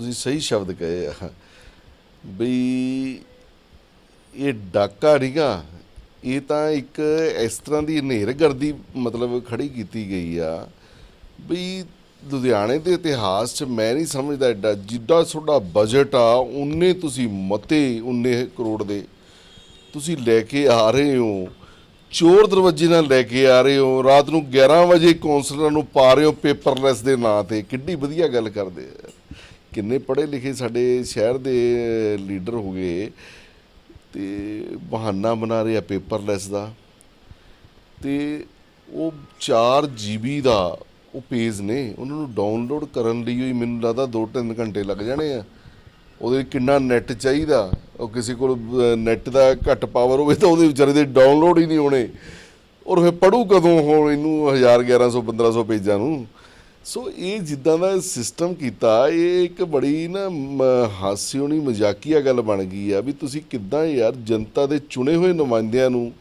ਤੁਸੀਂ ਸਹੀ ਸ਼ਬਦ ਕਹੇ ਆ। ਬਈ ਇਹ ਡਾਕਾ ਨਹੀਂਗਾ ਇਹ ਤਾਂ ਇੱਕ ਇਸ ਤਰ੍ਹਾਂ ਦੀ ਹਨੇਰਗਰਦੀ ਮਤਲਬ ਖੜੀ ਕੀਤੀ ਗਈ ਆ। ਬਈ ਲੁਧਿਆਣੇ ਦੇ ਇਤਿਹਾਸ 'ਚ ਮੈਂ ਨਹੀਂ ਸਮਝਦਾ ਐਡਾ, ਜਿੱਡਾ ਤੁਹਾਡਾ ਬਜਟ ਆ, ਉਨੇ ਤੁਸੀਂ ਮਤੇ ਉਨੇ ਕਰੋੜ ਦੇ। ਤੁਸੀਂ ਲੈ ਕੇ ਆ ਰਹੇ ਹੋ, ਚੋਰ ਦਰਵਾਜ਼ੇ ਨਾਲ ਲੈ ਕੇ ਆ ਰਹੇ ਹੋ, ਰਾਤ ਨੂੰ 11 ਵਜੇ ਕੌਂਸਲਰਾਂ ਨੂੰ ਪਾ ਰਹੇ ਹੋ ਪੇਪਰਲੈਸ ਦੇ ਨਾਂ ਤੇ। ਕਿੱਡੀ ਵਧੀਆ ਗੱਲ ਕਰਦੇ ਆ। ਕਿੰਨੇ ਪੜ੍ਹੇ ਲਿਖੇ ਸਾਡੇ ਸ਼ਹਿਰ ਦੇ ਲੀਡਰ ਹੋ ਗਏ ਤੇ ਬਹਾਨਾ ਬਣਾ ਰਿਹਾ ਆ ਪੇਪਰਲੈਸ ਦਾ ਤੇ ਉਹ 4 GB ਦਾ ਉਹ ਪੇਜ ਨੇ, ਉਹਨਾਂ ਨੂੰ ਡਾਊਨਲੋਡ ਕਰਨ ਲਈ ਹੀ ਮੈਨੂੰ ਲੱਗਦਾ 2-3 ਘੰਟੇ ਲੱਗ ਜਾਣੇ ਆ। ਉਹਦੇ ਕਿੰਨਾ ਨੈਟ ਚਾਹੀਦਾ, ਉਹ ਕਿਸੇ ਕੋਲ ਨੈਟ ਦਾ ਘੱਟ ਪਾਵਰ ਹੋਵੇ ਤਾਂ ਉਹਦੇ ਵਿਚਾਰੇ ਦੇ ਡਾਊਨਲੋਡ ਹੀ ਨਹੀਂ ਹੋਣੇ। ਔਰ ਫਿਰ ਪੜੂ ਕਦੋਂ ਹੁਣ ਇਹਨੂੰ 1000 1100 1500 ਪੇਜਾਂ ਨੂੰ? ਸੋ ਇਹ ਜਿੱਦਾਂ ਦਾ ਸਿਸਟਮ ਕੀਤਾ, ਇਹ ਇੱਕ ਬੜੀ ਨਾ, ਮ- ਹਾਸਿਓਨੀ ਮਜ਼ਾਕੀਆ ਗੱਲ ਬਣ ਗਈ ਆ ਵੀ ਤੁਸੀਂ ਕਿੱਦਾਂ ਯਾਰ ਜਨਤਾ ਦੇ ਚੁਣੇ ਹੋਏ ਨੁਮਾਇੰਦਿਆਂ ਨੂੰ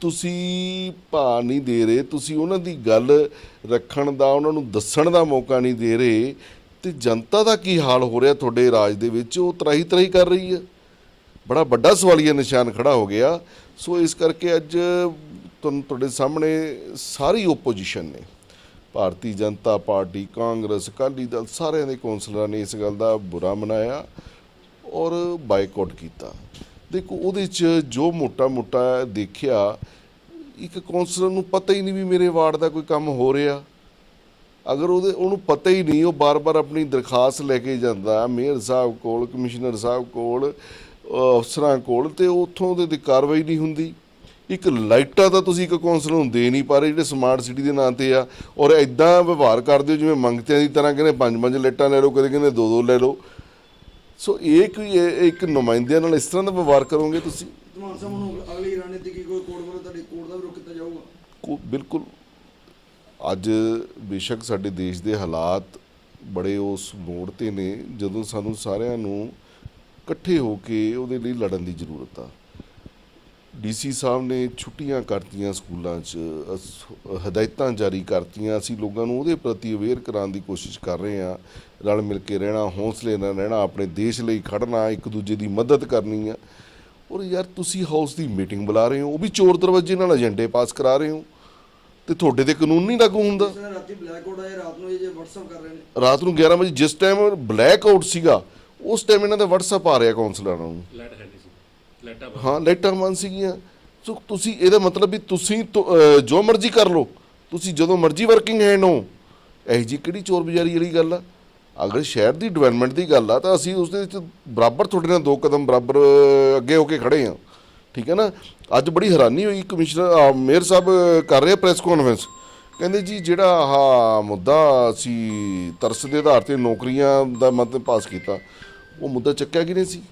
ਤੁਸੀਂ ਭਾ ਨਹੀਂ ਦੇ ਰਹੇ, ਤੁਸੀਂ ਉਹਨਾਂ ਦੀ ਗੱਲ ਰੱਖਣ ਦਾ, ਉਹਨਾਂ ਨੂੰ ਦੱਸਣ ਦਾ ਮੌਕਾ ਨਹੀਂ ਦੇ ਰਹੇ, ਤੇ ਜਨਤਾ ਦਾ ਕੀ ਹਾਲ ਹੋ ਰਿਹਾ ਤੁਹਾਡੇ ਰਾਜ ਦੇ ਵਿੱਚ? ਉਹ ਤਰਾਹੀ ਤਰਾਹੀ ਕਰ ਰਹੀ ਹੈ ਬੜਾ ਵੱਡਾ ਸਵਾਲੀਆ ਨਿਸ਼ਾਨ ਖੜਾ ਹੋ ਗਿਆ। ਸੋ ਇਸ ਕਰਕੇ ਅੱਜ ਤੁਹਾਨੂੰ ਤੁਹਾਡੇ ਸਾਹਮਣੇ ਸਾਰੀ ਓਪੋਜੀਸ਼ਨ ਨੇ। ਭਾਰਤੀ ਜਨਤਾ ਪਾਰਟੀ, ਕਾਂਗਰਸ, ਅਕਾਲੀ ਦਲ ਸਾਰਿਆਂ ਦੇ ਕੌਂਸਲਰਾਂ ਨੇ ਇਸ ਗੱਲ ਦਾ ਬੁਰਾ ਮਨਾਇਆ ਔਰ ਬਾਈਕਾਟ ਕੀਤਾ। ਦੇਖੋ, ਉਹਦੇ 'ਚ ਜੋ ਮੋਟਾ-ਮੋਟਾ ਦੇਖਿਆ, ਇੱਕ ਕੌਂਸਲਰ ਨੂੰ ਪਤਾ ਹੀ ਨਹੀਂ ਵੀ ਮੇਰੇ ਵਾਰਡ ਦਾ ਕੋਈ ਕੰਮ ਹੋ ਰਿਹਾ। ਅਗਰ ਉਹਦੇ, ਉਹਨੂੰ ਪਤਾ ਹੀ ਨਹੀਂ, ਉਹ ਬਾਰ-ਬਾਰ ਆਪਣੀ ਦਰਖਾਸਤ ਲੈ ਕੇ ਜਾਂਦਾ, ਮੇਅਰ ਸਾਹਿਬ ਕੋਲ, ਕਮਿਸ਼ਨਰ ਸਾਹਿਬ ਕੋਲ ਅਫਸਰਾਂ ਕੋਲ, ਤੇ ਉੱਥੋਂ ਉਹਦੇ ਤੇ ਕਾਰਵਾਈ ਨਹੀਂ ਹੁੰਦੀ। ਇੱਕ ਲਾਈਟਾਂ ਤਾਂ ਤੁਸੀਂ ਇੱਕ ਕੌਂਸਲਰ ਨੂੰ ਦੇ ਨਹੀਂ ਪਾ ਰਹੇ ਜਿਹੜੇ ਸਮਾਰਟ ਸਿਟੀ ਦੇ ਨਾਂ ਤੇ ਆ ਔਰ ਐਦਾਂ ਵਿਵਹਾਰ ਕਰਦੇ ਹੋ ਜਿਵੇਂ ਮੰਗਤਿਆਂ ਦੀ ਤਰ੍ਹਾਂ ਕਹਿੰਦੇ ਪੰਜ ਪੰਜ ਲਾਈਟਾਂ ਲੈ ਲਓ ਕਦੇ ਕਹਿੰਦੇ ਦੋ ਦੋ ਲੈ ਲਓ। ਸੋ ਇਹ ਕੋਈ ਇੱਕ ਨੁਮਾਇੰਦਿਆਂ ਨਾਲ ਇਸ ਤਰ੍ਹਾਂ ਦਾ ਵਿਵਹਾਰ ਕਰੋਗੇ ਤੁਸੀਂ? ਧਮਾਨ ਸਾਹਿਬ ਹੁਣ ਅਗਲੀ ਰਣਨੀਤੀ ਕੀ ਕੋਈ ਕੋਡ ਵੱਲੋਂ ਤੁਹਾਡੀ ਕੋਡ ਦਾ ਵੀ ਰੁਕ ਕੀਤਾ ਜਾਊਗਾ? ਕੋ ਬਿਲਕੁਲ। ਅੱਜ ਬੇਸ਼ੱਕ ਸਾਡੇ ਦੇਸ਼ ਦੇ ਹਾਲਾਤ ਬੜੇ ਉਸ ਮੋੜ ਤੇ ਨੇ ਜਦੋਂ ਸਾਨੂੰ ਸਾਰਿਆਂ ਨੂੰ ਇਕੱਠੇ ਹੋ ਕੇ ਉਹਦੇ ਲਈ ਲੜਨ ਦੀ ਜ਼ਰੂਰਤ ਆ। ਡੀਸੀ ਸਾਹਿਬ ਨੇ ਛੁੱਟੀਆਂ ਕਰਤੀਆਂ ਸਕੂਲਾਂ 'ਚ ਹਦਾਇਤਾਂ ਜਾਰੀ ਕਰਤੀਆਂ। ਅਸੀਂ ਲੋਕਾਂ ਨੂੰ ਉਹਦੇ ਪ੍ਰਤੀ ਅਵੇਅਰ ਕਰਾਉਣ ਦੀ ਕੋਸ਼ਿਸ਼ ਕਰ ਰਹੇ ਹਾਂ। ਰਲ ਮਿਲ ਕੇ ਰਹਿਣਾ ਹੌਸਲੇ ਨਾਲ ਰਹਿਣਾ ਆਪਣੇ ਦੇਸ਼ ਲਈ ਖੜਨਾ ਇੱਕ ਦੂਜੇ ਦੀ ਮਦਦ ਕਰਨੀ ਆ। ਔਰ ਯਾਰ ਤੁਸੀਂ ਹਾਊਸ ਦੀ ਮੀਟਿੰਗ ਬੁਲਾ ਰਹੇ ਹੋ ਉਹ ਵੀ ਚੋਰ ਦਰਵਾਜ਼ੇ ਨਾਲ ਏਜੰਡੇ ਪਾਸ ਕਰਾ ਰਹੇ ਹੋ। ਤੇ ਤੁਹਾਡੇ ਤੇ ਕਾਨੂੰਨ ਨਹੀਂ ਲਾਗੂ ਹੁੰਦਾ। ਰਾਤੀ ਬਲੈਕ ਆਊਟ ਆਏ ਰਾਤ ਨੂੰ ਇਹ ਜੇ WhatsApp ਕਰ ਰਹੇ ਨੇ। ਰਾਤ ਨੂੰ 11 ਵਜੇ ਜਿਸ ਟਾਈਮ ਬਲੈਕ ਆਊਟ ਸੀਗਾ ਉਸ ਟਾਈਮ ਇਹਨਾਂ ਦਾ WhatsApp ਆ ਰਿਹਾ ਕਾਉਂਸਲਰਾਂ ਨੂੰ। ਲੈਟ ਹਾਂ ਲਾਈਟਾਂ ਬੰਦ ਸੀਗੀਆਂ। ਸੋ ਤੁਸੀਂ ਇਹਦਾ ਮਤਲਬ ਵੀ ਤੁਸੀਂ ਤੋ ਅਹ, ਜੋ ਮਰਜ਼ੀ ਕਰ ਲਓ। ਤੁਸੀਂ ਜਦੋਂ ਮਰਜ਼ੀ ਵਰਕਿੰਗ ਹੈਂਡ ਹੋ। ਇਹ ਜੀ ਕਿਹੜੀ ਚੋਰ ਬਜ਼ਾਰੀ ਵਾਲੀ ਗੱਲ ਆ? ਅਗਰ ਸ਼ਹਿਰ ਦੀ ਡਿਵੈਲਪਮੈਂਟ ਦੀ ਗੱਲ ਆ ਤਾਂ ਅਸੀਂ ਉਸ ਦੇ ਵਿੱਚ ਬਰਾਬਰ ਤੁਹਾਡੇ ਨਾਲ ਦੋ ਕਦਮ ਬਰਾਬਰ ਅਹ, ਅੱਗੇ ਹੋ ਕੇ ਖੜੇ ਹਾਂ ਠੀਕ ਹੈ ਨਾ? ਅੱਜ ਬੜੀ ਹੈਰਾਨੀ ਹੋਈ ਕਮਿਸ਼ਨਰ ਅਹ, ਮੇਅਰ ਸਾਹਿਬ ਕਰ ਰਹੇ ਪ੍ਰੈਸ ਕਾਨਫਰੰਸ ਕਹਿੰਦੇ ਜੀ ਜਿਹੜਾ ਆਹ ਮੁੱਦਾ ਅਸੀਂ ਤਰਸ ਦੇ ਆਧਾਰ ਤੇ ਨੌਕਰੀਆਂ ਦਾ ਮਤਲਬ ਪਾਸ ਕੀਤਾ ਉਹ ਮੁੱਦਾ ਚੱਕਿਆ ਕਿ ਨਹੀਂ ਸੀ?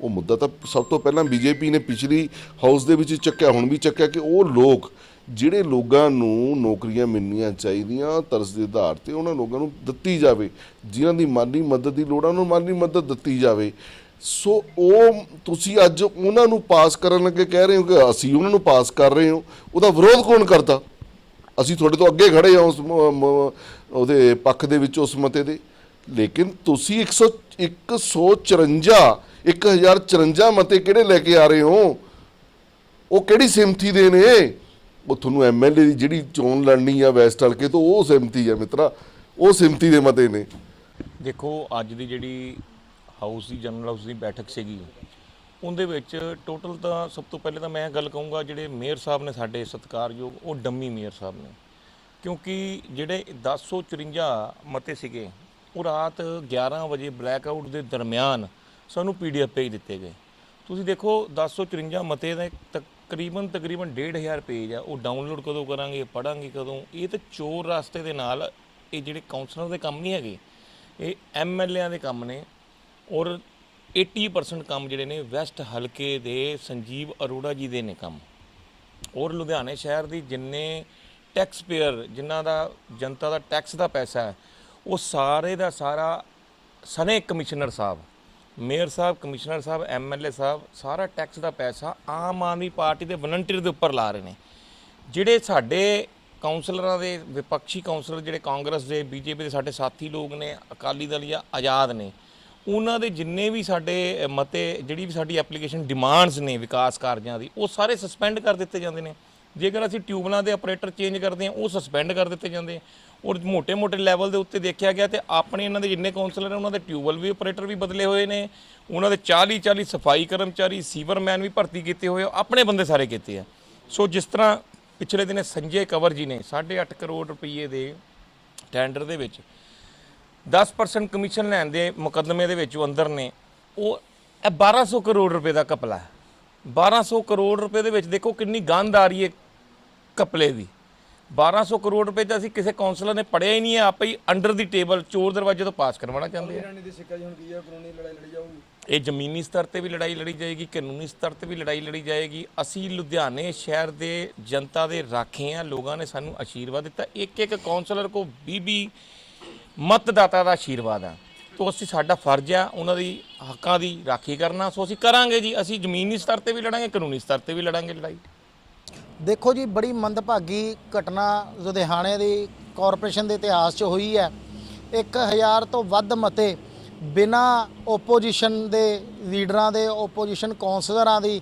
ਉਹ ਮੁੱਦਾ ਤਾਂ ਸਭ ਤੋਂ ਪਹਿਲਾਂ ਬੀਜੇਪੀ ਨੇ ਪਿਛਲੀ ਹਾਊਸ ਦੇ ਵਿੱਚ ਚੱਕਿਆ, ਹੁਣ ਵੀ ਚੱਕਿਆ ਕਿ ਉਹ ਲੋਕ ਜਿਹੜੇ ਲੋਕਾਂ ਨੂੰ ਨੌਕਰੀਆਂ ਮਿਲਣੀਆਂ ਚਾਹੀਦੀਆਂ, ਤਰਸ ਦੇ ਆਧਾਰ ਤੇ ਉਹਨਾਂ ਲੋਕਾਂ ਨੂੰ ਦਿੱਤੀ ਜਾਵੇ, ਜਿਨ੍ਹਾਂ ਦੀ ਮਾਲੀ ਮਦਦ ਦੀ ਲੋੜ ਆ, ਉਹਨਾਂ ਨੂੰ ਮਾਲੀ ਮਦਦ ਦਿੱਤੀ ਜਾਵੇ। ਸੋ ਉਹ ਤੁਸੀਂ ਅੱਜ ਉਹਨਾਂ ਨੂੰ ਪਾਸ ਕਰਨ ਲੱਗੇ ਕਹਿ ਰਹੇ ਹੋ ਕਿ ਅਸੀਂ ਉਹਨਾਂ ਨੂੰ ਪਾਸ ਕਰ ਰਹੇ ਹਾਂ, ਉਹਦਾ ਵਿਰੋਧ ਕੌਣ ਕਰਦਾ? ਅਸੀਂ ਤੁਹਾਡੇ ਤੋਂ ਅੱਗੇ ਖੜੇ ਹਾਂ ਉਸ ਉਹਦੇ ਪੱਖ ਦੇ ਵਿੱਚ ਉਸ ਮਤੇ ਦੇ। ਲੇਕਿਨ ਤੁਸੀਂ 100 154 1054 ਮਤੇ ਕਿਹੜੇ ਲੈ ਕੇ ਆ ਰਹੇ ਹੋ? ਉਹ ਕਿਹੜੀ ਸਿਮਥੀ ਦੇ ਨੇ? ਉਹ ਤੁਹਾਨੂੰ ਐਮਐਲਏ ਦੀ ਜਿਹੜੀ ਚੋਣ ਲੜਨੀ ਆ ਵੈਸਟ ਹਲਕੇ ਤੋਂ, ਉਹ ਸਿਮਥੀ ਆ ਮਿੱਤਰਾ। ਉਹ ਸਿਮਤੀ ਦੇ ਮਤੇ ਨੇ। ਦੇਖੋ, ਅੱਜ ਦੀ ਜਿਹੜੀ ਹਾਊਸ ਦੀ, ਜਨਰਲ ਹਾਊਸ ਦੀ ਬੈਠਕ ਸੀਗੀ, ਉਹਦੇ ਵਿੱਚ ਟੋਟਲ ਤਾਂ ਸਭ ਤੋਂ ਪਹਿਲੇ ਤਾਂ ਮੈਂ ਗੱਲ ਕਹੂੰਗਾ, ਜਿਹੜੇ ਮੇਅਰ ਸਾਹਿਬ ਨੇ ਸਾਡੇ ਸਤਿਕਾਰਯੋਗ, ਉਹ ਡੰਮੀ ਮੇਅਰ ਸਾਹਿਬ ਨੇ। ਕਿਉਂਕਿ ਜਿਹੜੇ 1054 ਮਤੇ ਸੀਗੇ, ਉਹ ਰਾਤ 11 ਵਜੇ ਬਲੈਕ ਆਊਟ ਦੇ ਦਰਮਿਆਨ ਸਾਨੂੰ ਪੀਡੀਐਫ ਭੇਜ ਦਿੱਤੇ ਗਏ। ਤੁਸੀਂ ਦੇਖੋ 1054 ਮਤੇ ਦੇ ਤਕਰੀਬਨ ਤਕਰੀਬਨ 1.5 ਪੇਜ ਆ। ਉਹ ਡਾਊਨਲੋਡ ਕਦੋਂ ਕਰਾਂਗੇ ਪੜਾਂਗੇ ਕਦੋਂ? ਇਹ ਤਾਂ ਚੋਰ ਰਸਤੇ ਦੇ ਨਾਲ ਇਹ ਜਿਹੜੇ ਕਾਉਂਸਲਰ ਦੇ ਕੰਮ ਨਹੀਂ ਹੈਗੇ, ਇਹ ਐਮਐਲਏਆਂ ਦੇ ਕੰਮ ਨੇ ਔਰ 80% ਕੰਮ ਜਿਹੜੇ ਨੇ ਵੈਸਟ ਹਲਕੇ ਦੇ ਸੰਜੀਵ ਅਰੋੜਾ ਜੀ ਦੇ ਨੇ ਕੰਮ। ਔਰ ਲੁਧਿਆਣੇ ਸ਼ਹਿਰ ਦੀ ਜਿੰਨੇ ਟੈਕਸ ਪੇਅਰ ਜਿਨ੍ਹਾਂ ਦਾ ਜਨਤਾ ਦਾ ਟੈਕਸ ਦਾ ਪੈਸਾ ਹੈ, ਉਹ ਸਾਰੇ ਦਾ ਸਾਰਾ ਸਨੇ ਕਮਿਸ਼ਨਰ ਸਾਹਿਬ ਮੇਅਰ ਸਾਹਿਬ, ਕਮਿਸ਼ਨਰ ਸਾਹਿਬ ਐਮਐਲਏ ਸਾਹਿਬ, ਸਾਰਾ ਟੈਕਸ ਦਾ ਪੈਸਾ ਆਮ ਆਦਮੀ ਪਾਰਟੀ ਦੇ ਵਲੰਟੀਅਰ ਦੇ ਉੱਪਰ ਲਾ ਰਹੇ ਨੇ। ਜਿਹੜੇ ਸਾਡੇ ਕਾਉਂਸਲਰਾਂ ਦੇ, ਵਿਪਕਸ਼ੀ ਕਾਉਂਸਲਰ ਜਿਹੜੇ ਕਾਂਗਰਸ ਦੇ ਬੀਜੇਪੀ ਦੇ ਸਾਡੇ ਸਾਥੀ ਲੋਕ ਨੇ, ਅਕਾਲੀ ਦਲ ਜਾਂ ਆਜ਼ਾਦ ਨੇ, ਉਹਨਾਂ ਦੇ ਜਿੰਨੇ ਵੀ ਸਾਡੇ ਮਤੇ, ਜਿਹੜੀ ਵੀ ਸਾਡੀ ਐਪਲੀਕੇਸ਼ਨ ਡਿਮਾਂਡਸ ਨੇ ਵਿਕਾਸ ਕਾਰਜਾਂ ਦੀ, ਉਹ ਸਾਰੇ ਸਸਪੈਂਡ ਕਰ ਦਿੱਤੇ ਜਾਂਦੇ ਨੇ। ਜੇਕਰ ਅਸੀਂ ਟਿਊਬਲਾਂ ਦੇ ਆਪਰੇਟਰ ਚੇਂਜ ਕਰਦੇ ਹਾਂ, ਉਹ ਸਸਪੈਂਡ ਕਰ ਦਿੱਤੇ ਜਾਂਦੇ ਔਰ ਮੋਟੇ ਮੋਟੇ ਲੈਵਲ ਦੇ ਉੱਤੇ ਦੇਖਿਆ ਗਿਆ ਤੇ ਆਪਣੇ ਇਹਨਾਂ ਦੇ ਜਿੰਨੇ ਕਾਉਂਸਲਰ ਨੇ, ਉਹਨਾਂ ਦੇ ਟਿਊਬਲ ਵੀ ਆਪਰੇਟਰ ਵੀ ਬਦਲੇ ਹੋਏ ਨੇ, ਉਹਨਾਂ ਦੇ 40-40 ਸਫ਼ਾਈ ਕਰਮਚਾਰੀ ਸੀਵਰਮੈਨ ਵੀ ਭਰਤੀ ਕੀਤੇ ਹੋਏ ਆਪਣੇ ਬੰਦੇ ਸਾਰੇ ਕੀਤੇ ਆ। ਸੋ ਜਿਸ ਤਰ੍ਹਾਂ ਪਿਛਲੇ ਦਿਨੇ ਸੰਜੇ ਕਵਰ ਜੀ ਨੇ 8.5 ਕਰੋੜ ਰੁਪਏ ਦੇ ਟੈਂਡਰ ਦੇ ਵਿੱਚ 10% ਕਮਿਸ਼ਨ ਲੈਣ ਦੇ ਮੁਕੱਦਮੇ ਦੇ ਵਿੱਚ ਉਹ ਅੰਦਰ ਨੇ, ਉਹ 1200 ਕਰੋੜ ਰੁਪਏ ਦਾ ਕਪਲਾ 1200 ਕਰੋੜ ਰੁਪਏ ਦੇ ਵਿੱਚ ਦੇਖੋ ਕਿੰਨੀ ਗੰਦ ਆ ਰਹੀ ਹੈ ਕਪਲੇ ਦੀ। 1200 ਕਰੋੜ ਰੁਪਏ ਤਾਂ ਅਸੀਂ ਕਿਸੇ ਕਾਉਂਸਲਰ ਨੇ ਪੜਿਆ ਹੀ ਨਹੀਂ ਹੈ ਆਪੇ ਹੀ ਅੰਡਰ ਦੀ ਟੇਬਲ ਚੋਰ ਦਰਵਾਜ਼ੇ ਤੋਂ ਪਾਸ ਕਰਵਾਉਣਾ ਚਾਹੁੰਦੇ ਆ। ਰਾਣੀ ਦੀ ਸਿੱਕਾ ਜੀ ਹੁਣ ਕੀ ਹੈ? ਕਾਨੂੰਨੀ ਲੜਾਈ ਲੜੀ ਜਾਊਗੀ। ਇਹ ਜ਼ਮੀਨੀ ਸਤਰ ਤੇ ਵੀ ਲੜਾਈ ਲੜੀ ਜਾਏਗੀ ਕਾਨੂੰਨੀ ਸਤਰ ਤੇ ਵੀ ਲੜਾਈ ਲੜੀ ਜਾਏਗੀ। ਅਸੀਂ ਲੁਧਿਆਣੇ ਸ਼ਹਿਰ ਦੇ ਜਨਤਾ ਦੇ ਰਾਖੇ ਆ ਲੋਕਾਂ ਨੇ ਸਾਨੂੰ ਆਸ਼ੀਰਵਾਦ ਦਿੱਤਾ। ਇੱਕ ਇੱਕ ਕਾਉਂਸਲਰ ਕੋ 20 20 ਮਤਦਾਤਾ ਦਾ ਆਸ਼ੀਰਵਾਦ ਆ। ਤੋ ਅਸੀਂ ਸਾਡਾ ਫਰਜ਼ ਆ ਉਹਨਾਂ ਦੀ ਹੱਕਾਂ ਦੀ ਰਾਖੀ ਕਰਨਾ। ਸੋ ਅਸੀਂ ਕਰਾਂਗੇ ਜੀ ਅਸੀਂ ਜ਼ਮੀਨੀ ਸਤਰ ਤੇ ਵੀ ਲੜਾਂਗੇ ਕਾਨੂੰਨੀ ਸਤਰ ਤੇ ਵੀ ਲੜਾਂਗੇ ਲੜਾਈ। ਦੇਖੋ ਜੀ, ਬੜੀ ਮੰਦਭਾਗੀ ਘਟਨਾ ਲੁਧਿਆਣੇ ਦੀ ਕਾਰਪੋਰੇਸ਼ਨ ਦੇ ਇਤਿਹਾਸ 'ਚ ਹੋਈ ਹੈ। 1000 ਤੋਂ ਵੱਧ ਮਤੇ ਬਿਨਾ ਓਪੋਜੀਸ਼ਨ ਦੇ ਲੀਡਰਾਂ ਦੇ ਓਪੋਜੀਸ਼ਨ ਕੌਂਸਲਰਾਂ ਦੀ,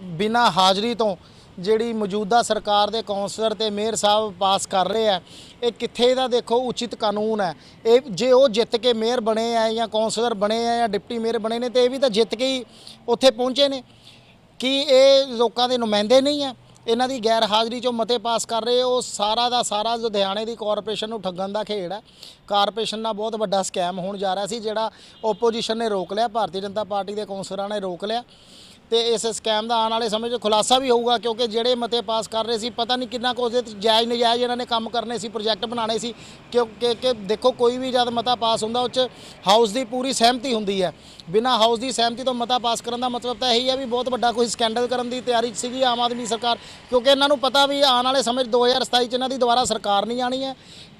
ਬਿਨਾ ਹਾਜ਼ਰੀ ਤੋਂ ਜਿਹੜੀ ਮੌਜੂਦਾ ਸਰਕਾਰ ਦੇ ਕੌਂਸਲਰ ਤੇ ਮੇਅਰ ਸਾਹਿਬ ਪਾਸ ਕਰ ਰਹੇ ਆ ਇਹ ਕਿੱਥੇ ਦਾ ਦੇਖੋ ਉਚਿਤ ਕਾਨੂੰਨ ਹੈ। ਇਹ ਜੇ ਉਹ ਜਿੱਤ ਕੇ ਮੇਅਰ ਬਣੇ ਆ ਜਾਂ ਕੌਂਸਲਰ ਬਣੇ ਆ ਜਾਂ ਡਿਪਟੀ ਮੇਅਰ ਬਣੇ ਨੇ, ਤੇ ਇਹ ਵੀ ਤਾਂ ਜਿੱਤ ਕੇ ਹੀ ਉੱਥੇ ਪਹੁੰਚੇ ਨੇ। ਕੀ ਇਹ ਲੋਕਾਂ ਦੇ ਨੁਮਾਇੰਦੇ ਨਹੀਂ ਆ ਇਹਨਾਂ ਦੀ ਗੈਰ ਹਾਜ਼ਰੀ ਚੋਂ ਮਤੇ ਪਾਸ ਕਰ ਰਹੇ ਉਹ ਸਾਰਾ ਦਾ ਸਾਰਾ ਲੁਧਿਆਣੇ ਦੀ ਕਾਰਪੋਰੇਸ਼ਨ ਨੂੰ ਠੱਗਣ ਦਾ ਖੇਡ ਹੈ। ਕਾਰਪੋਰੇਸ਼ਨ ਨਾਲ ਬਹੁਤ ਵੱਡਾ ਸਕੈਮ ਹੋਣ ਜਾ ਰਿਹਾ ਸੀ, ਜਿਹੜਾ ਓਪੋਜੀਸ਼ਨ ਨੇ ਰੋਕ ਲਿਆ। ਭਾਰਤੀ ਜਨਤਾ ਪਾਰਟੀ ਦੇ ਕੌਂਸਲਰਾਂ ਨੇ ਰੋਕ ਲਿਆ। ਤੇ ਇਸ ਸਕੈਮ ਦਾ ਆਉਣ ਵਾਲੇ ਸਮੇਂ 'ਚ ਖੁਲਾਸਾ ਵੀ ਹੋਊਗਾ, ਕਿਉਂਕਿ ਜਿਹੜੇ ਮਤੇ ਪਾਸ ਕਰ ਰਹੇ ਸੀ, ਪਤਾ ਨਹੀਂ ਕਿੰਨਾ ਕੁ ਉਹਦੇ 'ਚ ਜਾਇਜ਼ ਨਜਾਇਜ਼ ਇਹਨਾਂ ਨੇ ਕੰਮ ਕਰਨੇ ਸੀ ਪ੍ਰੋਜੈਕਟ ਬਣਾਉਣੇ ਸੀ ਕਿਉਂਕਿ ਕਿ ਦੇਖੋ ਕੋਈ ਵੀ ਜਦ ਮਤਾ ਪਾਸ ਹੁੰਦਾ, ਉਹ 'ਚ ਹਾਊਸ ਦੀ ਪੂਰੀ ਸਹਿਮਤੀ ਹੁੰਦੀ ਹੈ। ਬਿਨਾ ਹਾਊਸ ਦੀ ਸਹਿਮਤੀ ਤੋਂ ਮਤਾ ਪਾਸ ਕਰਨ ਦਾ ਮਤਲਬ ਤਾਂ ਇਹੀ ਹੈ ਵੀ ਬਹੁਤ ਵੱਡਾ ਕੋਈ ਸਕੈਂਡਲ ਕਰਨ ਦੀ ਤਿਆਰੀ ਸੀਗੀ ਆਮ ਆਦਮੀ ਸਰਕਾਰ, ਕਿਉਂਕਿ ਇਹਨਾਂ ਨੂੰ ਪਤਾ ਵੀ ਆਉਣ ਵਾਲੇ ਸਮੇਂ 'ਚ 2027 'ਚ ਇਹਨਾਂ ਦੀ ਦੁਬਾਰਾ ਸਰਕਾਰ ਨਹੀਂ ਆਣੀ ਹੈ।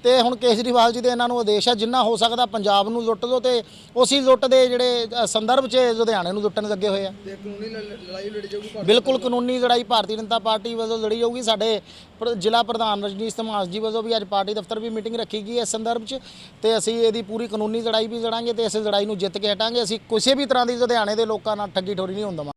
ਤੇ ਹੁਣ ਕੇਜਰੀਵਾਲ ਜੀ ਦੇ ਇਹਨਾਂ ਨੂੰ ਆਦੇਸ਼ ਹੈ ਜਿੰਨਾ ਹੋ ਸਕਦਾ ਪੰਜਾਬ ਨੂੰ ਲੁੱਟ ਲਓ ਤੇ ਉਸੇ ਲੁੱਟ ਦੇ ਜਿਹੜੇ ਅ, ਸੰਦਰਭ 'ਚ ਲੁਧਿਆਣੇ ਨੂੰ ਲੁੱਟਣ ਲੱਗੇ ਹੋਏ ਆ। ਤੇ ਕਾਨੂੰਨੀ ਲ- ਲੜਾਈ ਲੜੀ ਜਾਊਗੀ ਭਾਰਤੀ ਬਿਲਕੁਲ ਕਾਨੂੰਨੀ ਲੜਾਈ ਭਾਰਤੀ ਜਨਤਾ ਪਾਰਟੀ ਵੱਲੋਂ ਲੜੀ ਜਾਊਗੀ। ਸਾਡੇ ਪ੍ਰ- ਜ਼ਿਲ੍ਹਾ ਪ੍ਰਧਾਨ ਰਜਨੀਸ਼ ਧਮਾਸ ਜੀ ਵੱਲੋਂ ਵੀ ਅੱਜ ਪਾਰਟੀ ਦਫ਼ਤਰ ਵੀ ਮੀਟਿੰਗ ਰੱਖੀ ਗਈ ਹੈ ਇਸ ਸੰਦਰਭ 'ਚ ਤੇ ਅਸੀਂ ਇਹਦੀ ਪੂਰੀ ਕਾਨੂੰਨੀ ਲੜਾਈ ਵੀ ਲੜਾਂਗੇ ਤੇ ਇਸ ਲੜਾਈ ਨੂੰ ਜਿੱਤ ਕੇ ਹਟਾਂਗੇ। ਅਸੀਂ ਕਿਸੇ ਵੀ ਤਰ੍ਹਾਂ ਦੀ ਲੁਧਿਆਣੇ ਦੇ ਲੋਕਾਂ ਨਾਲ ਠੱਗੀ ਠੋਰੀ ਨਹੀਂ ਹੁੰਦਾ